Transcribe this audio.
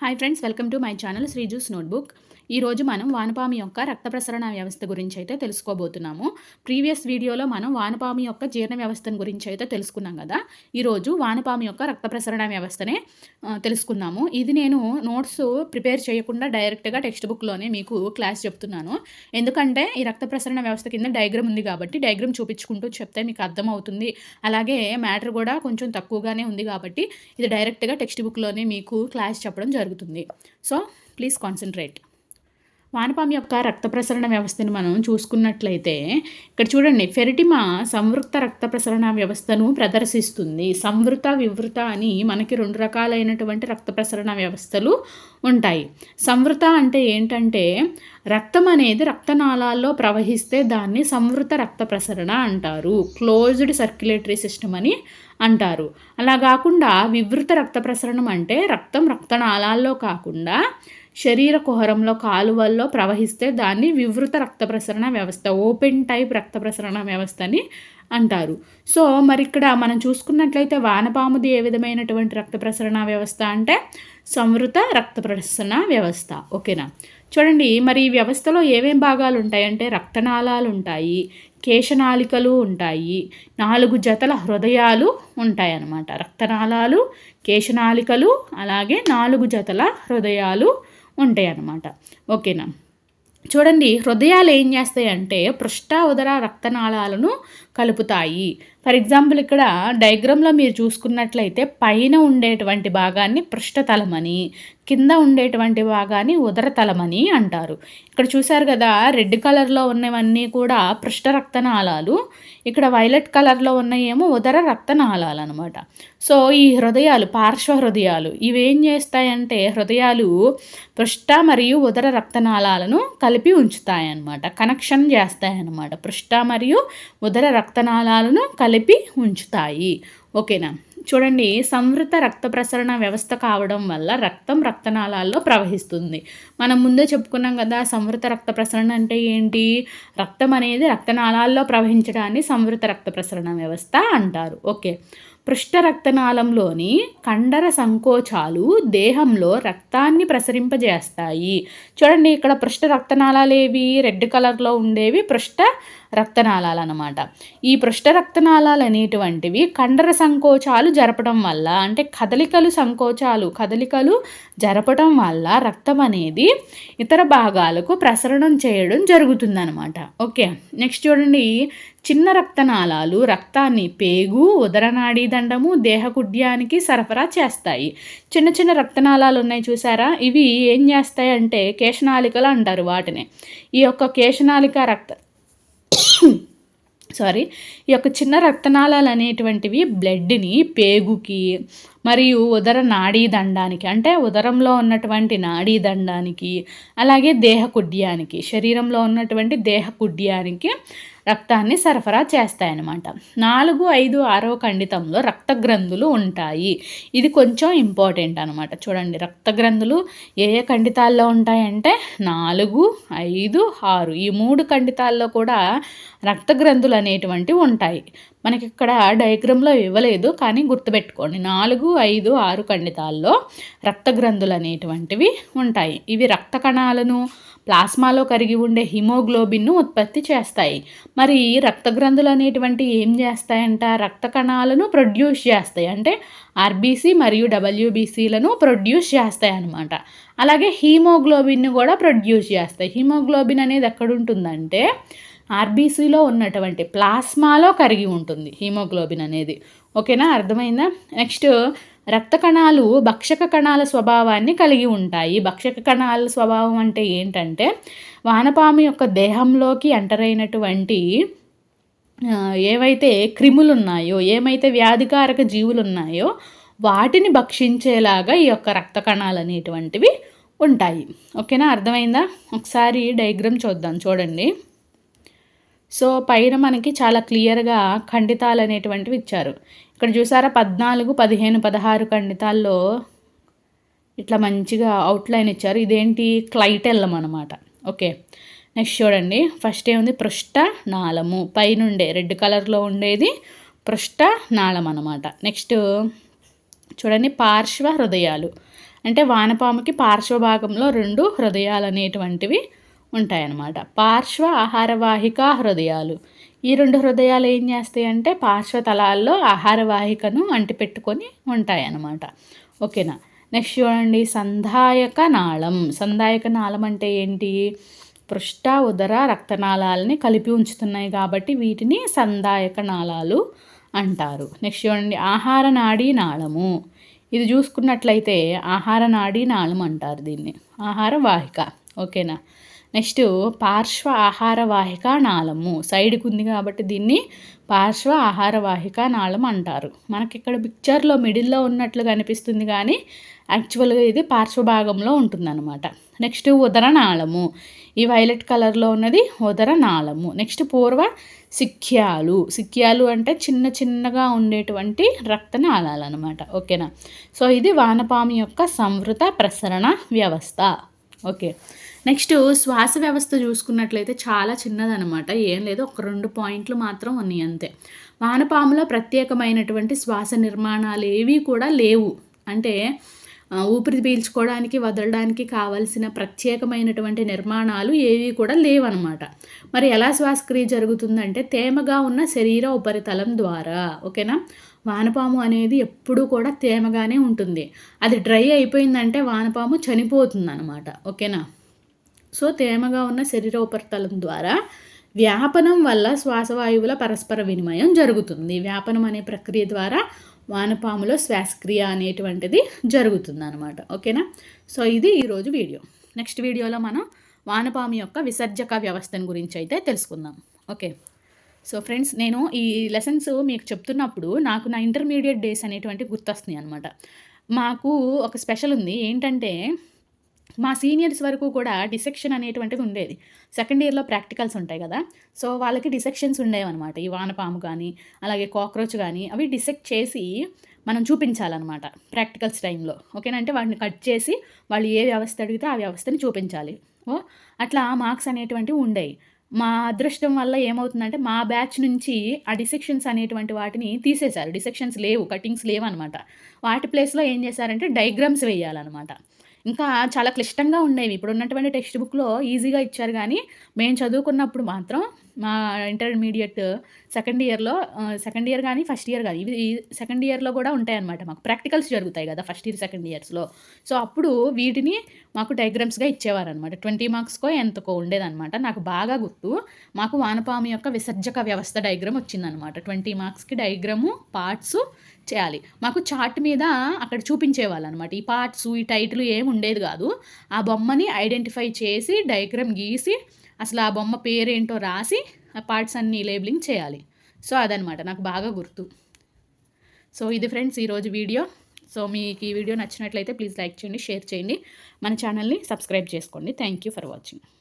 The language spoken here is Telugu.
Hi friends, welcome to my channel Sriju's Notebook. ఈరోజు మనం వానపామి యొక్క రక్త ప్రసరణ వ్యవస్థ గురించి అయితే తెలుసుకోబోతున్నాము. ప్రీవియస్ వీడియోలో మనం వానపామి యొక్క జీర్ణ వ్యవస్థను గురించి అయితే తెలుసుకున్నాం కదా. ఈరోజు వానపామి యొక్క రక్త ప్రసరణ వ్యవస్థనే తెలుసుకున్నాము ఇది నేను నోట్స్ ప్రిపేర్ చేయకుండా డైరెక్ట్గా టెక్స్ట్ బుక్లోనే మీకు క్లాస్ చెప్తున్నాను. ఎందుకంటే ఈ రక్త ప్రసరణ వ్యవస్థ కింద డయాగ్రామ్ ఉంది కాబట్టి డయాగ్రామ్ చూపించుకుంటూ చెప్తే మీకు అర్థమవుతుంది. అలాగే మ్యాటర్ కూడా కొంచెం తక్కువగానే ఉంది కాబట్టి ఇది డైరెక్ట్గా టెక్స్ట్ బుక్లోనే మీకు క్లాస్ చెప్పడం జరుగుతుంది. So please concentrate. వానపాము యొక్క రక్త ప్రసరణ వ్యవస్థను మనం చూసుకున్నట్లయితే ఇక్కడ చూడండి ఫెరిటిమా సంవృత్త రక్త ప్రసరణ వ్యవస్థను ప్రదర్శిస్తుంది. సంవృత వివృత అని మనకి రెండు రకాలైనటువంటి రక్త ప్రసరణ వ్యవస్థలు ఉంటాయి. సంవృత అంటే ఏంటంటే రక్తం అనేది రక్తనాళాల్లో ప్రవహిస్తే దాన్ని సంవృత రక్త ప్రసరణ అంటారు. క్లోజ్డ్ సర్క్యులేటరీ సిస్టమ్ అని అంటారు. అలా కాకుండా వివృత రక్త ప్రసరణం అంటే రక్తం రక్తనాళాల్లో కాకుండా శరీర కుహరంలో కాలువల్లో ప్రవహిస్తే దాన్ని వివృత రక్త ప్రసరణ వ్యవస్థ ఓపెన్ టైప్ రక్త ప్రసరణ వ్యవస్థ అని అంటారు. సో మరి ఇక్కడ మనం చూసుకున్నట్లయితే వానపాముది ఏ విధమైనటువంటి రక్త ప్రసరణ వ్యవస్థ అంటే సంవృత రక్త ప్రసరణ వ్యవస్థ. ఓకేనా? చూడండి మరి ఈ వ్యవస్థలో ఏమేం భాగాలు ఉంటాయంటే రక్తనాళాలు ఉంటాయి కేశనాళికలు ఉంటాయి నాలుగు జతల హృదయాలు ఉంటాయి అన్నమాట రక్తనాళాలు కేశనాళికలు అలాగే నాలుగు జతల హృదయాలు ఉంటాయి అన్నమాట ఓకేనా? చూడండి హృదయాలు ఏం చేస్తాయంటే పృష్ఠ ఉదర రక్తనాళాలను కలుపుతాయి. ఫర్ ఎగ్జాంపుల్ ఇక్కడ డయాగ్రామ్లో మీరు చూసుకున్నట్లయితే పైన ఉండేటువంటి భాగాన్ని పృష్ఠతలమని కింద ఉండేటువంటి భాగాన్ని ఉదరతలమని అంటారు. ఇక్కడ చూశారు కదా రెడ్ కలర్లో ఉన్నవన్నీ కూడా పృష్ఠ రక్తనాళాలు. ఇక్కడ వైలెట్ కలర్లో ఉన్నాయేమో ఉదర రక్తనాళాలు అనమాట సో ఈ హృదయాలు పార్శ్వ హృదయాలు ఇవేం చేస్తాయంటే హృదయాలు పృష్ఠ మరియు ఉదర రక్తనాళాలను కలిపి ఉంచుతాయన్నమాట. కనెక్షన్ చేస్తాయన్నమాట. పృష్ఠ మరియు ఉదర రక్త రక్తనాళాలను కలిపి ఉంచుతాయి. ఓకేనా? చూడండి సంవృత రక్త ప్రసరణ వ్యవస్థ కావడం వల్ల రక్తం రక్తనాళాల్లో ప్రవహిస్తుంది. మనం ముందే చెప్పుకున్నాం కదా సంవృత రక్త ప్రసరణ అంటే ఏంటి? రక్తం అనేది రక్తనాళాల్లో ప్రవహించడాన్ని సంవృత రక్త ప్రసరణ వ్యవస్థ అంటారు. ఓకే. పృష్ఠ రక్తనాళంలోని కండర సంకోచాలు దేహంలో రక్తాన్ని ప్రసరింపజేస్తాయి. చూడండి ఇక్కడ పృష్ఠ రక్తనాళాలు ఏవి? రెడ్ కలర్లో ఉండేవి పృష్ఠ రక్తనాళాలు అన్నమాట. ఈ పృష్ఠ రక్తనాళాలు అనేటువంటివి కండర సంకోచాలు జరపడం వల్ల అంటే కదలికలు సంకోచాలు కదలికలు జరపడం వల్ల రక్తం అనేది ఇతర భాగాలకు ప్రసరణం చేయడం జరుగుతుందనమాట ఓకే నెక్స్ట్ చూడండి. చిన్న రక్తనాళాలు రక్తాన్ని పేగు ఉదరనాడీ దండము దేహకుడ్యానికి సరఫరా చేస్తాయి. చిన్న చిన్న రక్తనాళాలు ఉన్నాయి చూసారా? ఇవి ఏం చేస్తాయి అంటే కేశనాళికలు అంటారు వాటిని. ఈ యొక్క కేశనాళిక రక్త సారీ ఈ యొక్క చిన్న రక్తనాళాలు అనేటువంటివి బ్లడ్ని పేగుకి మరియు ఉదర నాడీ దండానికి అంటే ఉదరంలో ఉన్నటువంటి నాడీ దండానికి అలాగే దేహ కుడ్యానికి శరీరంలో ఉన్నటువంటి దేహకుడ్యానికి రక్తాన్ని సరఫరా చేస్తాయన్నమాట. నాలుగు ఐదు ఆరో ఖండితంలో రక్త గ్రంథులు ఉంటాయి. ఇది కొంచెం ఇంపార్టెంట్ అనమాట చూడండి రక్త గ్రంథులు ఏ ఏ ఖండితాల్లో ఉంటాయంటే నాలుగు ఐదు ఆరు ఈ మూడు ఖండితాల్లో కూడా రక్త గ్రంథులు అనేటువంటివి ఉంటాయి. మనకి ఇక్కడ డయాగ్రామ్లో ఇవ్వలేదు కానీ గుర్తుపెట్టుకోండి. నాలుగు ఐదు ఆరు ఖండితాల్లో రక్త గ్రంథులు అనేటువంటివి ఉంటాయి. ఇవి రక్త కణాలను ప్లాస్మాలో కరిగి ఉండే హిమోగ్లోబిన్ను ఉత్పత్తి చేస్తాయి. మరి రక్త గ్రంథులు అనేటువంటి ఏం చేస్తాయంట? రక్త కణాలను ప్రొడ్యూస్ చేస్తాయి. అంటే ఆర్బీసీ మరియు డబ్ల్యూబీసీలను ప్రొడ్యూస్ చేస్తాయి అన్నమాట. అలాగే హీమోగ్లోబిన్ను కూడా ప్రొడ్యూస్ చేస్తాయి. హీమోగ్లోబిన్ అనేది ఎక్కడ ఉంటుందంటే ఆర్బీసీలో ఉన్నటువంటి ప్లాస్మాలో కరిగి ఉంటుంది హీమోగ్లోబిన్ అనేది. ఓకేనా? అర్థమైందా? నెక్స్ట్ రక్త కణాలు భక్షక కణాల స్వభావాన్ని కలిగి ఉంటాయి. భక్షక కణాల స్వభావం అంటే ఏంటంటే వానపాము యొక్క దేహంలోకి ఎంటర్ అయినటువంటి ఏవైతే క్రిములు ఉన్నాయో ఏమైతే వ్యాధికారక జీవులు ఉన్నాయో వాటిని భక్షించేలాగా ఈ యొక్క రక్త కణాలు అనేటువంటివి ఉంటాయి. ఓకేనా? అర్థమైందా? ఒకసారి డయాగ్రామ్ చూద్దాం. చూడండి. సో పైన మనకి చాలా క్లియర్గా ఖండితాలు అనేటువంటివి ఇచ్చారు. ఇక్కడ చూసారా? పద్నాలుగు పదిహేను పదహారు ఖండితాల్లో ఇట్లా మంచిగా అవుట్లైన్ ఇచ్చారు. ఇదేంటి? క్లైటెల్లం అనమాట ఓకే. నెక్స్ట్ చూడండి. ఫస్ట్ ఏముంది? పృష్ట నాళము. పైనుండే రెడ్ కలర్లో ఉండేది పృష్ట నాళం అనమాట నెక్స్ట్ చూడండి. పార్శ్వ హృదయాలు. అంటే వానపాముకి పార్శ్వభాగంలో రెండు హృదయాలు అనేటువంటివి ఉంటాయన్నమాట. పార్శ్వ ఆహారవాహిక హృదయాలు. ఈ రెండు హృదయాలు ఏం చేస్తాయి అంటే పార్శ్వతలాల్లో ఆహారవాహికను అంటిపెట్టుకొని ఉంటాయన్నమాట. ఓకేనా? నెక్స్ట్ చూడండి సంధాయక నాళం. సంధాయక నాళం అంటే ఏంటి? పృష్ట ఉదర రక్తనాళాలని కలిపి ఉంచుతున్నాయి కాబట్టి వీటిని సందాయక నాళాలు అంటారు. నెక్స్ట్ చూడండి ఆహార నాడీ నాళము. ఇది చూసుకున్నట్లయితే ఆహార నాడీ నాళం అంటారు దీన్ని. ఆహార వాహిక. ఓకేనా? నెక్స్ట్ పార్శ్వ ఆహార వాహిక నాళము. సైడ్కి ఉంది కాబట్టి దీన్ని పార్శ్వ ఆహార వాహిక నాళం అంటారు. మనకి ఇక్కడ పిక్చర్లో మిడిల్లో ఉన్నట్లు కనిపిస్తుంది కానీ యాక్చువల్గా ఇది పార్శ్వభాగంలో ఉంటుందన్నమాట. నెక్స్ట్ ఉదర నాళము. ఈ వైలెట్ కలర్లో ఉన్నది ఉదర నాళము. నెక్స్ట్ పూర్వ సిక్యాలు సిక్యాలు అంటే చిన్న చిన్నగా ఉండేటువంటి రక్త నాళాలు అనమాట ఓకేనా? సో ఇది వానపాము యొక్క సంవృత ప్రసరణ వ్యవస్థ. ఓకే. నెక్స్ట్ శ్వాస వ్యవస్థ చూసుకున్నట్లయితే చాలా చిన్నదనమాట. ఏం లేదు ఒక రెండు పాయింట్లు మాత్రం ఉన్నాయి అంతే. వానపాములో ప్రత్యేకమైనటువంటి శ్వాస నిర్మాణాలు ఏవి కూడా లేవు. అంటే ఊపిరి పీల్చుకోవడానికి వదలడానికి కావలసిన ప్రత్యేకమైనటువంటి నిర్మాణాలు ఏవి కూడా లేవన్నమాట మరి ఎలా శ్వాసక్రియ జరుగుతుందంటే తేమగా ఉన్న శరీర ఉపరితలం ద్వారా ఓకేనా? వానపాము అనేది ఎప్పుడూ కూడా తేమగానే ఉంటుంది. అది డ్రై అయిపోయిందంటే వానపాము చనిపోతుంది అనమాట ఓకేనా? సో తేమగా ఉన్న శరీర ఉపరితలం ద్వారా వ్యాపనం వల్ల శ్వాసవాయువుల పరస్పర వినిమయం జరుగుతుంది. వ్యాపనం అనే ప్రక్రియ ద్వారా వానపాములో శ్వాసక్రియ అనేటువంటిది జరుగుతుంది అనమాట ఓకేనా? సో ఇది ఈరోజు వీడియో. నెక్స్ట్ వీడియోలో మనం వానపాము యొక్క విసర్జక వ్యవస్థను గురించి అయితే తెలుసుకుందాం. ఓకే? సో ఫ్రెండ్స్ నేను ఈ లెసన్స్ మీకు చెప్తున్నప్పుడు నాకు నా ఇంటర్మీడియట్ డేస్ అనేటువంటి గుర్తొస్తున్నాయి అనమాట మాకు ఒక స్పెషల్ ఉంది. ఏంటంటే మా సీనియర్స్ వరకు కూడా డిసెక్షన్ అనేటువంటిది ఉండేది. సెకండ్ ఇయర్లో ప్రాక్టికల్స్ ఉంటాయి కదా. సో వాళ్ళకి డిసెక్షన్స్ ఉండేవన్నమాట. ఈ వానపాము కానీ అలాగే కాక్రోచ్ కానీ అవి డిసెక్ట్ చేసి మనం చూపించాలన్నమాట ప్రాక్టికల్స్ టైంలో. ఓకేనంటే వాటిని కట్ చేసి వాళ్ళు ఏ వ్యవస్థ అడిగితే ఆ వ్యవస్థని చూపించాలి. ఓ అట్లా మార్క్స్ అనేటువంటివి ఉండేవి మా అదృష్టం వల్ల ఏమవుతుందంటే మా బ్యాచ్ నుంచి ఆ డిసెక్షన్స్ అనేటువంటి వాటిని తీసేశారు. డిసెక్షన్స్ లేవు కటింగ్స్ లేవు అనమాట వాటి ప్లేస్లో ఏం చేశారంటే డైగ్రామ్స్ వేయాలన్నమాట. ఇంకా చాలా క్లిష్టంగా ఉండేవి. ఇప్పుడు ఉన్నటువంటి టెక్స్ట్ బుక్లో ఈజీగా ఇచ్చారు కానీ మేము చదువుకున్నప్పుడు మాత్రం మా ఇంటర్మీడియట్ సెకండ్ ఇయర్లో సెకండ్ ఇయర్ కానీ ఫస్ట్ ఇయర్ కానీ ఇవి సెకండ్ ఇయర్లో కూడా ఉంటాయన్నమాట మాకు. ప్రాక్టికల్స్ జరుగుతాయి కదా ఫస్ట్ ఇయర్ సెకండ్ ఇయర్స్లో. సో అప్పుడు వీటిని మాకు డయాగ్రామ్స్గా ఇచ్చేవారనమాట ట్వంటీ మార్క్స్కో ఎంతకో ఉండేదన్నమాట. నాకు బాగా గుర్తు. మాకు వానపాము యొక్క విసర్జక వ్యవస్థ డయాగ్రామ్ వచ్చిందనమాట ట్వంటీ మార్క్స్కి డయాగ్రాము పార్ట్స్ చేయాలి. మాకు చార్ట్ మీద అక్కడ చూపించేవాళ్ళు అనమాట ఈ పార్ట్స్ ఈ టైటిల్ ఏమి ఉండేది కాదు. ఆ బొమ్మని ఐడెంటిఫై చేసి డయాగ్రామ్ గీసి అసలు ఆ బొమ్మ పేరేంటో రాసి ఆ పార్ట్స్ అన్నీ లేబులింగ్ చేయాలి. సో అదనమాట. నాకు బాగా గుర్తు. సో ఇది ఫ్రెండ్స్ ఈరోజు వీడియో. సో మీకు ఈ వీడియో నచ్చినట్లయితే ప్లీజ్ లైక్ చేయండి షేర్ చేయండి. మన ఛానల్ని సబ్స్క్రైబ్ చేసుకోండి. Thank you for watching.